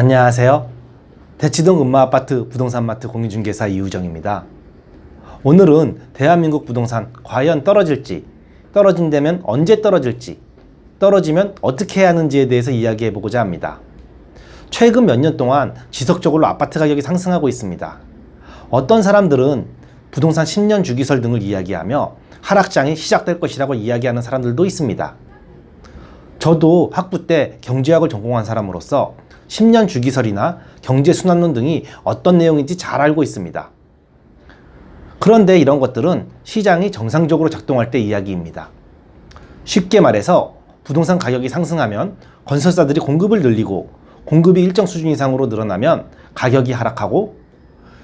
안녕하세요. 대치동 음마아파트 부동산마트 공인중개사 이우정입니다. 오늘은 대한민국 부동산 과연 떨어질지, 떨어진다면 언제 떨어질지, 떨어지면 어떻게 해야 하는지에 대해서 이야기해 보고자 합니다. 최근 몇 년 동안 지속적으로 아파트 가격이 상승하고 있습니다. 어떤 사람들은 부동산 10년 주기설 등을 이야기하며 하락장이 시작될 것이라고 이야기하는 사람들도 있습니다. 저도 학부 때 경제학을 전공한 사람으로서 10년 주기설이나 경제순환론 등이 어떤 내용인지 잘 알고 있습니다. 그런데 이런 것들은 시장이 정상적으로 작동할 때 이야기입니다. 쉽게 말해서 부동산 가격이 상승하면 건설사들이 공급을 늘리고 공급이 일정 수준 이상으로 늘어나면 가격이 하락하고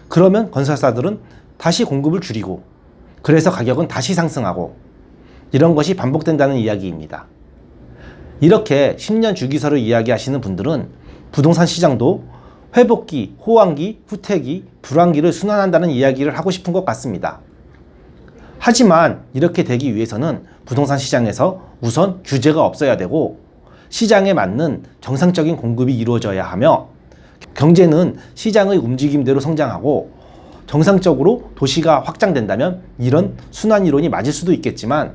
그러면 건설사들은 다시 공급을 줄이고 그래서 가격은 다시 상승하고 이런 것이 반복된다는 이야기입니다. 이렇게 10년 주기설을 이야기하시는 분들은 부동산 시장도 회복기, 호황기, 후퇴기, 불황기를 순환한다는 이야기를 하고 싶은 것 같습니다. 하지만 이렇게 되기 위해서는 부동산 시장에서 우선 규제가 없어야 되고 시장에 맞는 정상적인 공급이 이루어져야 하며 경제는 시장의 움직임대로 성장하고 정상적으로 도시가 확장된다면 이런 순환 이론이 맞을 수도 있겠지만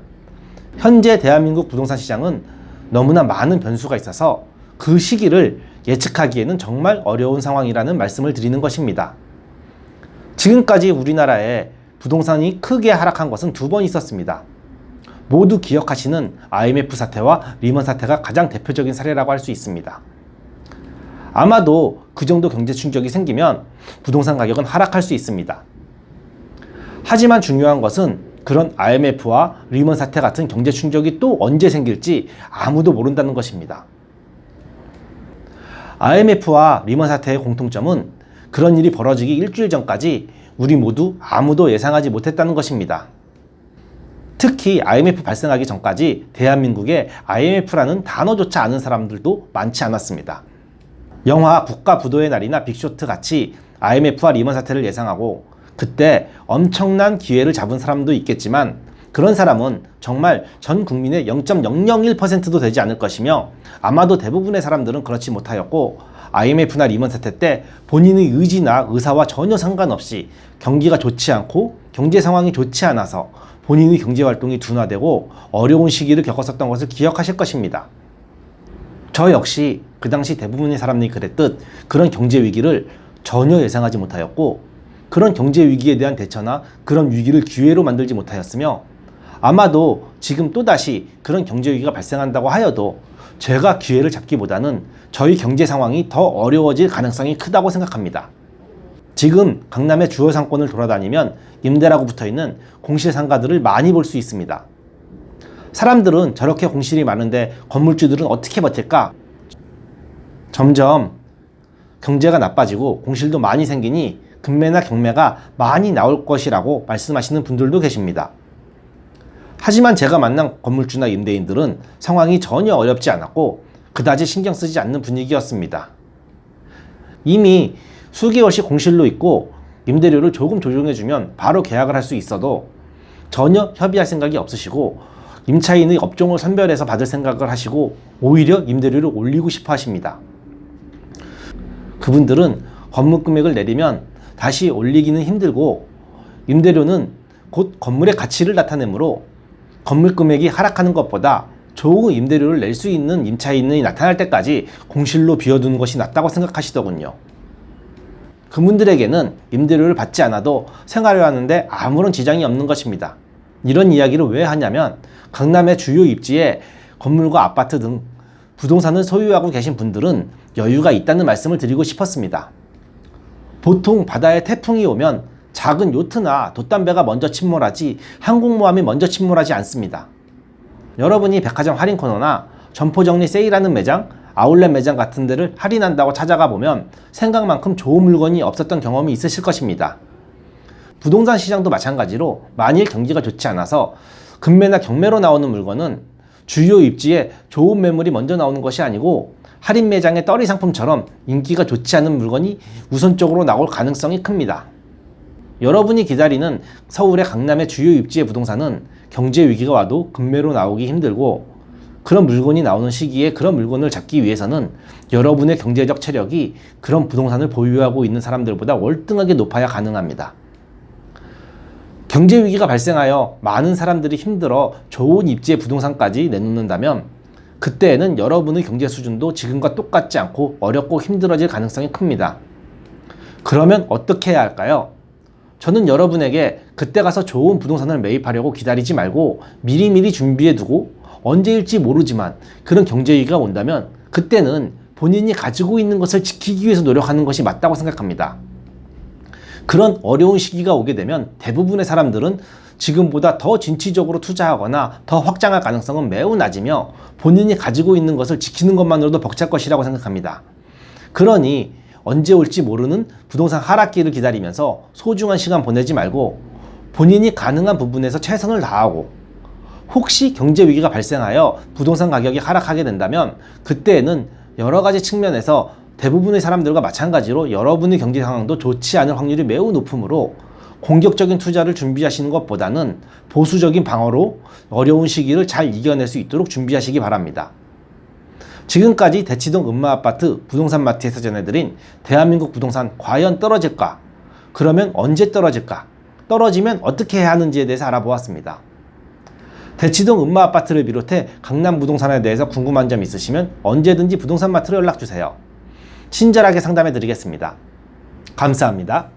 현재 대한민국 부동산 시장은 너무나 많은 변수가 있어서 그 시기를 예측하기에는 정말 어려운 상황이라는 말씀을 드리는 것입니다. 지금까지 우리나라에 부동산이 크게 하락한 것은 두 번 있었습니다. 모두 기억하시는 IMF 사태와 리먼 사태가 가장 대표적인 사례라고 할 수 있습니다. 아마도 그 정도 경제 충격이 생기면 부동산 가격은 하락할 수 있습니다. 하지만 중요한 것은 그런 IMF와 리먼 사태 같은 경제 충격이 또 언제 생길지 아무도 모른다는 것입니다. IMF와 리먼 사태의 공통점은 그런 일이 벌어지기 일주일 전까지 우리 모두 아무도 예상하지 못했다는 것입니다. 특히 IMF 발생하기 전까지 대한민국에 IMF라는 단어조차 아는 사람들도 많지 않았습니다. 영화 국가 부도의 날이나 빅쇼트 같이 IMF와 리먼 사태를 예상하고 그때 엄청난 기회를 잡은 사람도 있겠지만 그런 사람은 정말 전 국민의 0.001%도 되지 않을 것이며 아마도 대부분의 사람들은 그렇지 못하였고 IMF나 리먼 사태 때 본인의 의지나 의사와 전혀 상관없이 경기가 좋지 않고 경제 상황이 좋지 않아서 본인의 경제 활동이 둔화되고 어려운 시기를 겪었었던 것을 기억하실 것입니다. 저 역시 그 당시 대부분의 사람들이 그랬듯 그런 경제 위기를 전혀 예상하지 못하였고 그런 경제 위기에 대한 대처나 그런 위기를 기회로 만들지 못하였으며 아마도 지금 또다시 그런 경제 위기가 발생한다고 하여도 제가 기회를 잡기보다는 저희 경제 상황이 더 어려워질 가능성이 크다고 생각합니다. 지금 강남의 주요 상권을 돌아다니면 임대라고 붙어 있는 공실 상가들을 많이 볼 수 있습니다. 사람들은 저렇게 공실이 많은데 건물주들은 어떻게 버틸까? 점점 경제가 나빠지고 공실도 많이 생기니 금매나 경매가 많이 나올 것이라고 말씀하시는 분들도 계십니다. 하지만 제가 만난 건물주나 임대인들은 상황이 전혀 어렵지 않았고 그다지 신경 쓰지 않는 분위기였습니다. 이미 수개월씩 공실로 있고 임대료를 조금 조정해주면 바로 계약을 할 수 있어도 전혀 협의할 생각이 없으시고 임차인의 업종을 선별해서 받을 생각을 하시고 오히려 임대료를 올리고 싶어 하십니다. 그분들은 건물 금액을 내리면 다시 올리기는 힘들고 임대료는 곧 건물의 가치를 나타내므로 건물 금액이 하락하는 것보다 좋은 임대료를 낼 수 있는 임차인이 나타날 때까지 공실로 비워두는 것이 낫다고 생각하시더군요. 그분들에게는 임대료를 받지 않아도 생활을 하는데 아무런 지장이 없는 것입니다. 이런 이야기를 왜 하냐면 강남의 주요 입지에 건물과 아파트 등 부동산을 소유하고 계신 분들은 여유가 있다는 말씀을 드리고 싶었습니다. 보통 바다에 태풍이 오면 작은 요트나 돛담배가 먼저 침몰하지 항공모함이 먼저 침몰하지 않습니다. 여러분이 백화점 할인 코너나 점포 정리 세일하는 매장, 아울렛 매장 같은 데를 할인한다고 찾아가 보면 생각만큼 좋은 물건이 없었던 경험이 있으실 것입니다. 부동산 시장도 마찬가지로 만일 경기가 좋지 않아서 금매나 경매로 나오는 물건은 주요 입지에 좋은 매물이 먼저 나오는 것이 아니고 할인 매장의 떨이 상품처럼 인기가 좋지 않은 물건이 우선적으로 나올 가능성이 큽니다. 여러분이 기다리는 서울의 강남의 주요 입지의 부동산은 경제 위기가 와도 금매로 나오기 힘들고 그런 물건이 나오는 시기에 그런 물건을 잡기 위해서는 여러분의 경제적 체력이 그런 부동산을 보유하고 있는 사람들보다 월등하게 높아야 가능합니다. 경제 위기가 발생하여 많은 사람들이 힘들어 좋은 입지의 부동산까지 내놓는다면 그때에는 여러분의 경제 수준도 지금과 똑같지 않고 어렵고 힘들어질 가능성이 큽니다. 그러면 어떻게 해야 할까요? 저는 여러분에게 그때 가서 좋은 부동산을 매입하려고 기다리지 말고 미리미리 준비해 두고 언제일지 모르지만 그런 경제 위기가 온다면 그때는 본인이 가지고 있는 것을 지키기 위해서 노력하는 것이 맞다고 생각합니다. 그런 어려운 시기가 오게 되면 대부분의 사람들은 지금보다 더 진취적으로 투자하거나 더 확장할 가능성은 매우 낮으며 본인이 가지고 있는 것을 지키는 것만으로도 벅찰 것이라고 생각합니다. 그러니 언제 올지 모르는 부동산 하락기를 기다리면서 소중한 시간 보내지 말고 본인이 가능한 부분에서 최선을 다하고 혹시 경제 위기가 발생하여 부동산 가격이 하락하게 된다면 그때에는 여러 가지 측면에서 대부분의 사람들과 마찬가지로 여러분의 경제 상황도 좋지 않을 확률이 매우 높으므로 공격적인 투자를 준비하시는 것보다는 보수적인 방어로 어려운 시기를 잘 이겨낼 수 있도록 준비하시기 바랍니다. 지금까지 대치동 음마아파트 부동산 마트에서 전해드린 대한민국 부동산 과연 떨어질까? 그러면 언제 떨어질까? 떨어지면 어떻게 해야 하는지에 대해서 알아보았습니다. 대치동 음마아파트를 비롯해 강남 부동산에 대해서 궁금한 점 있으시면 언제든지 부동산 마트로 연락주세요. 친절하게 상담해 드리겠습니다. 감사합니다.